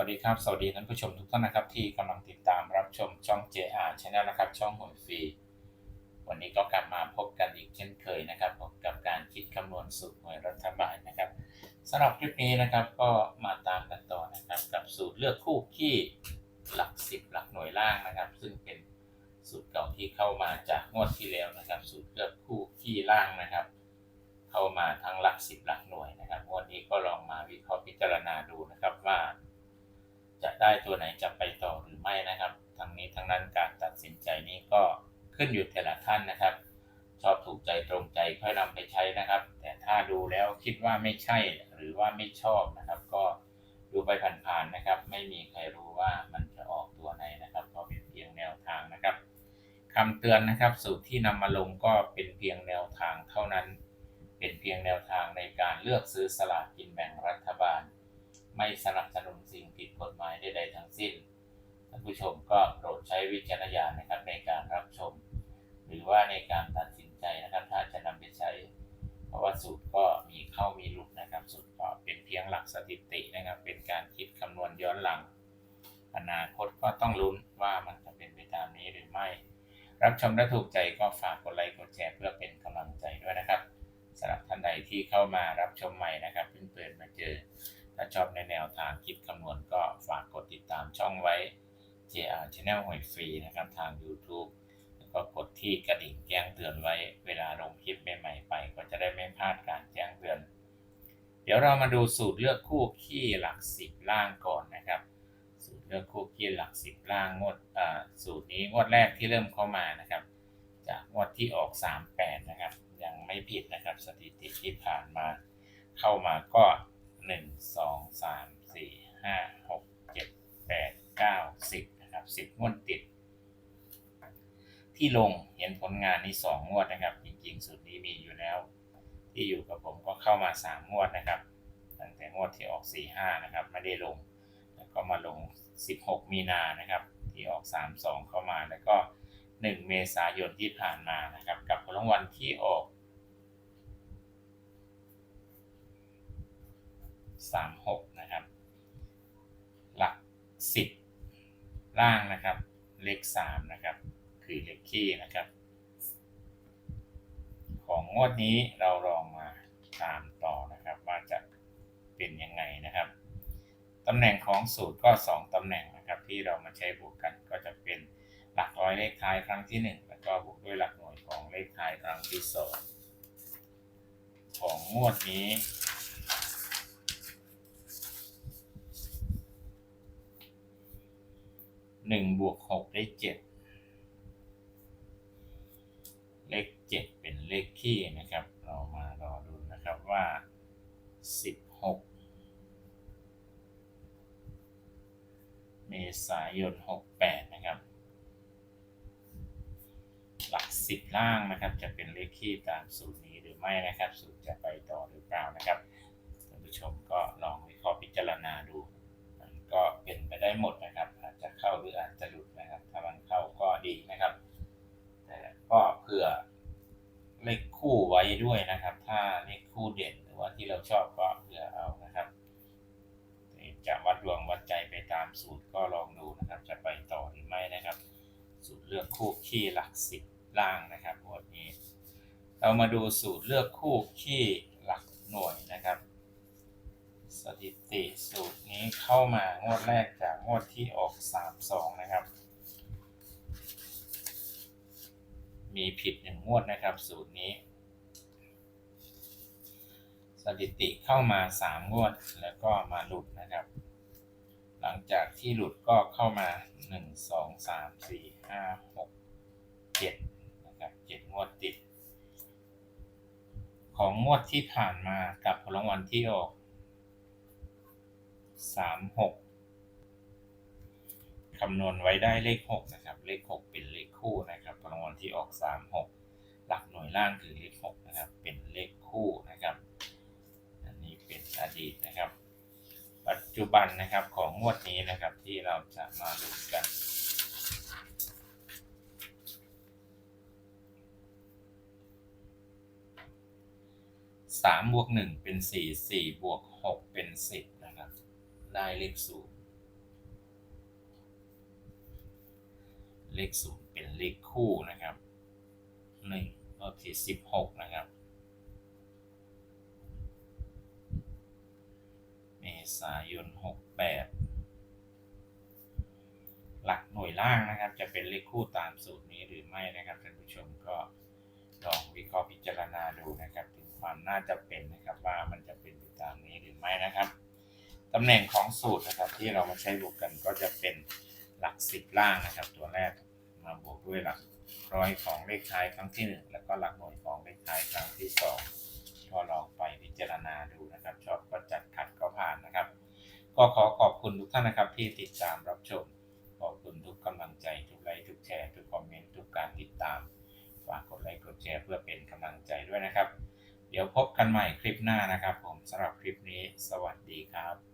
วัสดีครับ สวัสดีท่านผู้ชมทุกท่านนะครับที่กำลังติดตามรับชมช่อง JR Channel นะครับช่องหวยฟรี วันนี้ก็กลับมาพบกันอีกเช่นเคยนะครับพบกับการคิดคำนวณสูตรหวยรัฐบาลนะครับสำหรับคลิปนี้นะครับก็มาตามกันต่อนะครับกับสูตรเลือกคู่ขี้หลักสิบหลักหน่วยล่างนะครับ ซึ่งเป็นสูตรเก่าที่เข้ามาจากงวดที่แล้วนะครับ สูตรเลือกคู่ขี้ล่างนะครับ เข้ามาทั้งหลักสิบหลักหน่วยนะครับงวันนี้ก็ลองมาวิเคราะห์พิจารณาดูนะครับว่า จะได้ตัวไหนจะไปต่อหรือไม่นะครับ ทั้งนี้ทั้งนั้นการตัดสินใจนี้ก็ขึ้นอยู่แต่ละท่านนะครับ ชอบถูกใจตรงใจค่อยนำไปใช้นะครับ แต่ถ้าดูแล้วคิดว่าไม่ใช่หรือว่าไม่ชอบนะครับ ก็ดูไปผ่านๆนะครับ ไม่มีใครรู้ว่ามันจะออกตัวไหนนะครับ ก็เป็นเพียงแนวทางนะครับคำเตือนนะครับ สูตรที่นำมาลงก็เป็นเพียงแนวทางเท่านั้น เป็นเพียงแนวทางในการเลือกซื้อสลากกินแบ ไม่สนับสนุนสิ่งผิดกฎหมายใดๆทั้งสิ้น ท่านผู้ชมก็โปรดใช้วิจารณญาณนะครับในการรับชม หรือว่าในการตัดสินใจนะครับ ถ้าจะนำไปใช้ เพราะว่าสูตรก็มีเข้ามีหลุดนะครับ สูตรก็เป็นเพียงหลักสถิตินะครับ เป็นการคิดคำนวณย้อนหลัง อนาคตก็ต้องลุ้นว่ามันจะเป็นไปตามนี้หรือไม่ รับชมและถูกใจก็ฝากกดไลค์กดแชร์เพื่อเป็นกำลังใจด้วยนะครับสำหรับท่านใดที่เข้ามารับชมใหม่นะครับเพิ่งเปิดมาเจอ ถ้าชอบในแนวทางคิดคำนวณก็ฝากกดติดตามช่องไว้ JR Channel หวยฟรีนะครับทาง YouTube แล้วก็กดที่กระดิ่งแจ้งเตือนไว้เวลาลงคลิปใหม่ๆไป ก็จะได้ไม่พลาดการแจ้งเตือน เดี๋ยวเรามาดูสูตรเลือกคู่ขี้หลักสิบล่างก่อนนะครับ สูตรเลือกคู่ขี้หลักสิบล่างงวดสูตรนี้งวดแรกที่เริ่มเข้ามานะครับ จากงวดที่ออก 38 นะครับ ยังไม่ผิดนะครับสถิติที่ผ่านมาเข้ามาก็ 1 2 3 4 5 6 7 8 9 10นะครับ10งวดติด ที่ลงเห็นผลงานนี้2งงวดนะครับ จริงๆสูตรนี้มีอยู่แล้ว ที่อยู่กับผมก็เข้ามา3งวดนะครับ ตั้งแต่งวดที่ออก4 5นะครับ ไม่ได้ลง แล้วก็มาลง16มีนานะครับ ที่ออก3 2เข้ามาแล้วก็1เมษายนที่ผ่านมานะครับ กับผลรางวัลที่ออก 36 นะครับ หลัก 10 ล่างนะครับ เลข 3 นะครับ คือเลขคี่นะครับ ของงวดนี้เราลองมาตามต่อนะครับ ว่าจะเป็นยังไงนะครับตำแหน่งของสูตรก็ 2ตำแหน่งนะครับที่เรามาใช้บวกกันก็จะเป็นหลักร้อยเลขท้ายครั้งที่ 1 แล้วก็บวกด้วยหลักหน่วยของเลขท้ายครั้งที่ 2 ของงวดนี้ หนึ่งบวกหกได้เจ็ดเลขเจ็ดเป็นเลขคี่นะครับ เรามารอดูนะครับว่าสิบหกเมษายนหกแปดนะครับ หลักสิบล่างนะครับ จะเป็นเลขคี่ตามสูตรนี้หรือไม่นะครับสูตรจะไปต่อหรือเปล่านะครับท่านผู้ชมก็ลองวิเคราะห์พิจารณาดู มันก็เป็นไปได้หมดนะครับ เข้าหรืออาจจะหลุดนะครับ ถ้ามันเข้าก็ดีนะครับ แต่ก็เผื่อเลขคู่ไว้ด้วยนะครับ ถ้าเลขคู่เด่นหรือว่าที่เราชอบก็เผื่อเอานะครับ จะวัดดวงวัดใจไปตามสูตรก็ลองดูนะครับ จะไปต่อหรือไม่นะครับ สูตรเลือกคู่ขี้หลักสิบล่างนะครับงวดนี้ เรามาดูสูตรเลือกคู่ขี้หลักหน่วยนะครับ สถิติสูตรนี้เข้ามางวดแรกจาก งวดที่ออก 3-2 นะครับ มีผิดหนึ่งงวดนะครับ สูตรนี้ สถิติเข้ามา 3 งวดแล้วก็มาหลุดนะครับ หลังจากที่หลุดก็เข้ามา 1 2 3 4 5 6 7 นะครับ 7 งวดติด ของงวดที่ผ่านมากับผลรางวัลที่ออกสามหก คำนวณไว้ได้เลขหกนะครับ เลขหกเป็นเลขคู่นะครับรางวัลที่ออกสามหกหลักหน่วยล่างคือเลขหกนะครับ เป็นเลขคู่นะครับ อันนี้เป็นอดีตนะครับ ปัจจุบันนะครับของงวดนี้นะครับที่เราจะมาดูกันสามบวกหนึ่งเป็นสี่สี่บวกหกเป็นสิบนะครับ ได้เลขศูนย์ เลขศูนย์เป็นเลขคู่นะครับหนึ่งก็ที่สิบหกนะครับ เมษายนหกแปดหลักหน่วยล่างนะครับ จะเป็นเลขคู่ตามสูตรนี้หรือไม่นะครับท่านผู้ชมก็ลองวิเคราะห์พิจารณาดูนะครับ ถึงความน่าจะเป็นนะครับว่ามันจะเป็นไปตามนี้หรือไม่นะครับตำแหน่งของสูตรนะครับที่เรามาใช้บวกกันก็จะเป็นหลักสิบล่างนะครับตัวแรก มาบวกด้วยหลักร้อยของเลขท้ายครั้งที่หนึ่งแล้วก็หลักหน่วยของเลขท้ายครั้งที่สองก็ลองไปพิจารณาดูนะครับ ชอบก็จัดขัดก็ผ่านนะครับ ก็ขอขอบคุณทุกท่านนะครับที่ติดตามรับชม ขอบคุณทุกกำลังใจทุกไลค์ทุกแชร์ทุกคอมเมนต์ทุกการติดตามฝากกดไลค์กดแชร์เพื่อเป็นกำลังใจด้วยนะครับ เดี๋ยวพบกันใหม่คลิปหน้านะครับ ผมสำหรับคลิปนี้ สวัสดีครับ